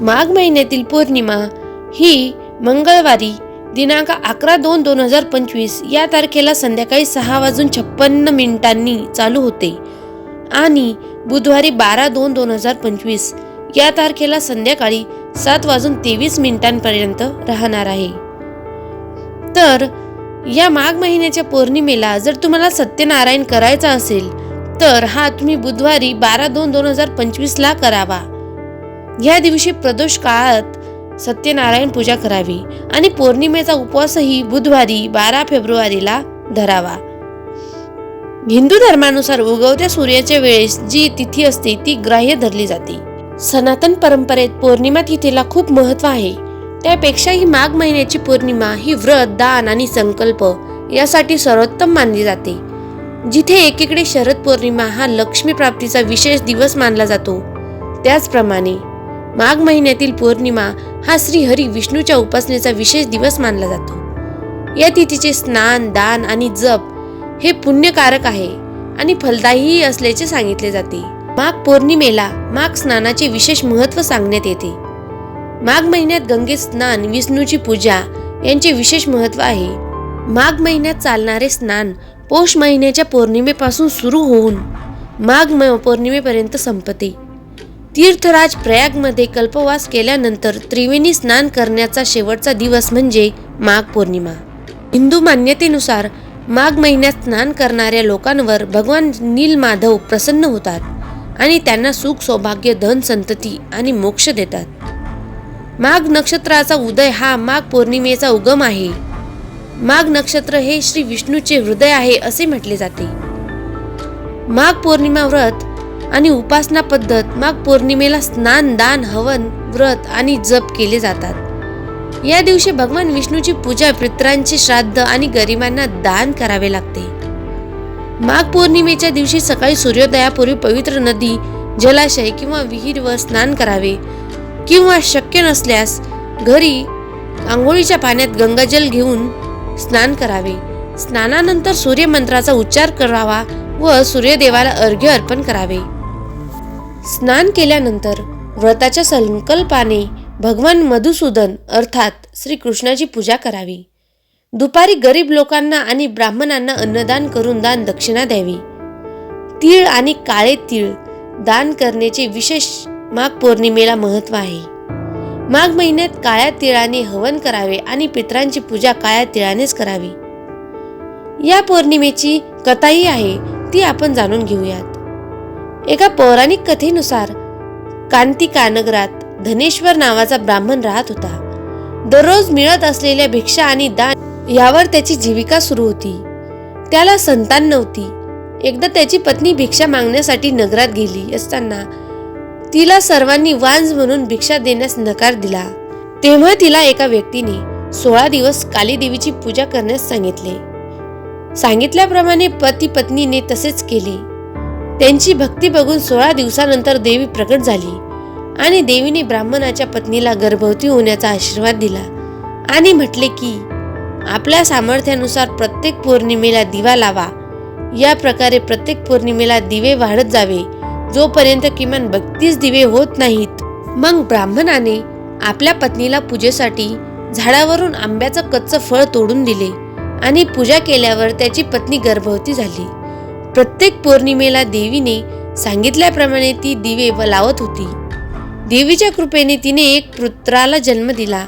माघ महिन्यातील पौर्णिमा ही मंगळवारी दिनांक अकरा दोन दोन हजार पंचवीस या तारखेला संध्याकाळी सहा वाजून छप्पन्न मिनिटांनी चालू होते. आणि बुधवारी बारा दोन दोन हजार पंचवीस या तारखेला संध्याकाळी सात वाजून तेवीस मिनिटांपर्यंत राहणार आहे. तर या माघ महिन्याच्या पौर्णिमेला जर तुम्हाला सत्यनारायण करायचा असेल तर हा तुम्ही बुधवारी बारा दोन दोन हजार पंचवीसला करावा. या दिवशी प्रदोष काळात सत्यनारायण पूजा करावी आणि पौर्णिमेचा उपवासही बुधवारी बारा फेब्रुवारीला धरावा. हिंदू धर्मानुसार उगवत्या सूर्याच्या वेळेस जी तिथी असते ती ग्राह्य धरली जाते. सनातन परंपरेत पौर्णिमा तिथीला खूप महत्त्व आहे. त्यापेक्षा ही माघ महिन्याची पौर्णिमा ही व्रत दान आणि संकल्प यासाठी सर्वोत्तम मानली जाते. जिथे एकीकडे शरद पौर्णिमा हा लक्ष्मी प्राप्तीचा विशेष दिवस मानला जातो त्याचप्रमाणे माघ महिन्यातील पौर्णिमा हा श्री हरी विष्णूच्या उपासनेचा विशेष दिवस मानला जातो. या तिथीचे स्नान दान आणि जप हे पुण्यकारक आहे आणि फलदायीही असल्याचे सांगितले जाते. माघ पौर्णिमेला माघ स्नानाचे विशेष महत्त्व सांगण्यात येते. माघ महिन्यात गंगेत स्नान विष्णूची पूजा यांचे विशेष महत्त्व आहे. माघ महिन्यात चालणारे स्नान पौष महिन्याच्या पौर्णिमेपासून सुरू होऊन माघ म- पौर्णिमेपर्यंत संपते. तीर्थराज प्रयागमध्ये कल्पवास केल्यानंतर त्रिवेणी स्नान करण्याचा शेवटचा दिवस म्हणजे माघ पौर्णिमा. हिंदू मान्यतेनुसार माघ महिन्यात स्नान करणाऱ्या लोकांवर भगवान नीलमाधव प्रसन्न होतात आणि त्यांना सुख सौभाग्य धन संतती आणि मोक्ष देतात. माघ नक्षत्राचा उदय हा माघ पौर्णिमेचा उगम आहे. माघ नक्षत्र हे श्री विष्णूचे हृदय आहे असे म्हटले जाते. माघ पौर्णिमा व्रत आणि उपासना पद्धत माघ पौर्णिमेला स्नान दान हवन व्रत आणि जप केले जातात. या दिवशी भगवान विष्णूची पूजा पित्रांचे श्राद्ध आणि गरिबांना दान करावे लागते. माघ पौर्णिमेच्या दिवशी सकाळी सूर्योदयापूर्वी पवित्र नदी जलाशय किंवा विहीरवर स्नान करावे किंवा शक्य नसल्यास घरी आंघोळीच्या पाण्यात गंगाजल घेऊन स्नान करावे. स्नानानंतर सूर्यमंत्राचा उच्चार करावा व सूर्यदेवाला अर्घ्य अर्पण करावे. स्नान केल्यानंतर व्रताच्या संकल्पाने भगवान मधुसूदन अर्थात श्रीकृष्णाची पूजा करावी. दुपारी गरीब लोकांना आणि ब्राह्मणांना अन्नदान करून दान दक्षिणा द्यावी. तीळ आणि काळे तीळ दान करण्याचे विशेष माघ पौर्णिमेला महत्त्व आहे. माघ महिन्यात काळ्या तिळाने हवन करावे आणि पितरांची पूजा काळ्या तिळानेच करावी. या पौर्णिमेची कथाही आहे ती आपण जाणून घेऊयात. एका पौराणिक कथेनुसार कांती कानगरात धनेश्वर नावाचा ब्राह्मण राहत होता. दररोज मिळत असलेल्या भिक्षा आणि दान यावर त्याची जीविका सुरू होती. त्याला संतान नव्हती. एकदा त्याची पत्नी भिक्षा मागण्यासाठी नगरात गेली असताना तिला सर्वांनी वांज म्हणून भिक्षा देण्यास नकार दिला. तेव्हा तिला एका व्यक्तीने सोळा दिवस काली देवीची पूजा करण्यास सांगितले. सांगितल्याप्रमाणे पती पत्नीने तसेच केले. त्यांची भक्ती बघून सोळा दिवसानंतर देवी प्रकट झाली. आणि देवीने ब्राह्मणाच्या पत्नीला गर्भवती होण्याचा आशीर्वाद दिला. आणि म्हटले की आपल्या सामर्थ्यानुसार प्रत्येक पौर्णिमेला दिवा लावा. या प्रकारे प्रत्येक पौर्णिमेला दिवे वाढत जावे. जोपर्यंत किमान बत्तीस दिवे होत नाहीत मग ब्राह्मणाने आपल्या पत्नीला पूजेसाठी झाडावरून आंब्याचं कच्चं फळ तोडून दिले. आणि पूजा केल्यावर त्याची पत्नी गर्भवती झाली. प्रत्येक पौर्णिमेला देवीने सांगितल्याप्रमाणे ती दिवे व लावत होती. देवीच्या कृपेने तिने एक पुत्राला जन्म दिला.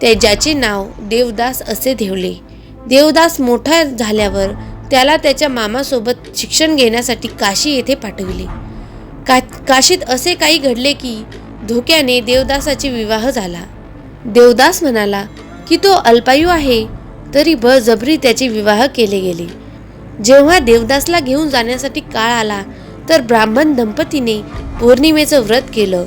त्या ज्याचे नाव देवदास असे ठेवले. देवदास मोठा झाल्यावर त्याला त्याच्या मामासोबत शिक्षण घेण्यासाठी काशी येथे पाठविले. का काशीत असे काही घडले की धोक्याने देवदासाचे विवाह झाला. देवदास म्हणाला की तो अल्पायू आहे तरी बळजबरी त्याचे विवाह केले गेले. जेव्हा देवदासला घेऊन जाण्यासाठी काळ आला तर ब्राह्मण दंपतीने पौर्णिमेचं व्रत केलं.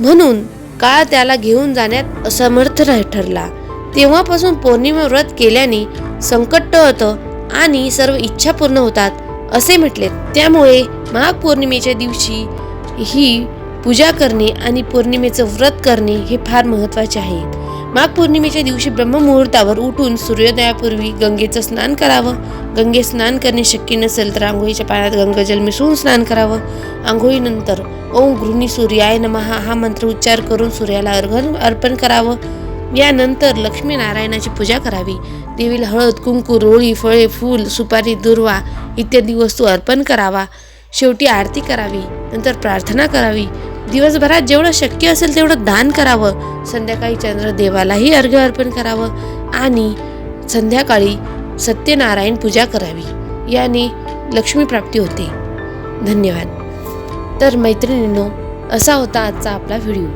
म्हणून काळ त्याला घेऊन जाण्यात असमर्थ ठरला. तेव्हापासून पौर्णिमा व्रत केल्याने संकट टळतं आणि सर्व इच्छा पूर्ण होतात असे म्हटले. त्यामुळे माघ पौर्णिमेच्या दिवशी ही पूजा करणे आणि पौर्णिमेचं व्रत करणे हे फार महत्त्वाचे आहे. माघ पौर्णिमेच्या दिवशी ब्रह्ममुहूर्तावर उठून सूर्योदयापूर्वी गंगेचं स्नान करावं. गंगे स्नान करणे शक्य नसेल तर आंघोळीच्या पाण्यात गंगाजल मिसळून स्नान करावं. आंघोळीनंतर ओम गृहिणी सूर्याय नमहा हा मंत्र उच्चार करून सूर्याला अर्घ अर्पण करावं. यानंतर लक्ष्मीनारायणाची पूजा करावी. देवीला हळद कुंकू रोळी फळे फूल सुपारी दुर्वा इत्यादी वस्तू अर्पण करावा. शेवटी आरती करावी. नंतर प्रार्थना करावी. दिवसभरात जेवढं शक्य असेल तेवढं दान करावं. संध्याकाळी चंद्रदेवालाही अर्घ्य अर्पण करावं आणि संध्याकाळी सत्यनारायण पूजा करावी. याने लक्ष्मी प्राप्ती होते. धन्यवाद. तर मैत्रिणींनो असा होता आजचा आपला व्हिडिओ.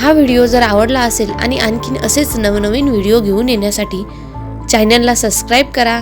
हा व्हिडिओ जर आवडला असेल आणि आणखीन असेच नवनवीन व्हिडिओ घेऊन येण्यासाठी चॅनलला सबस्क्राईब करा.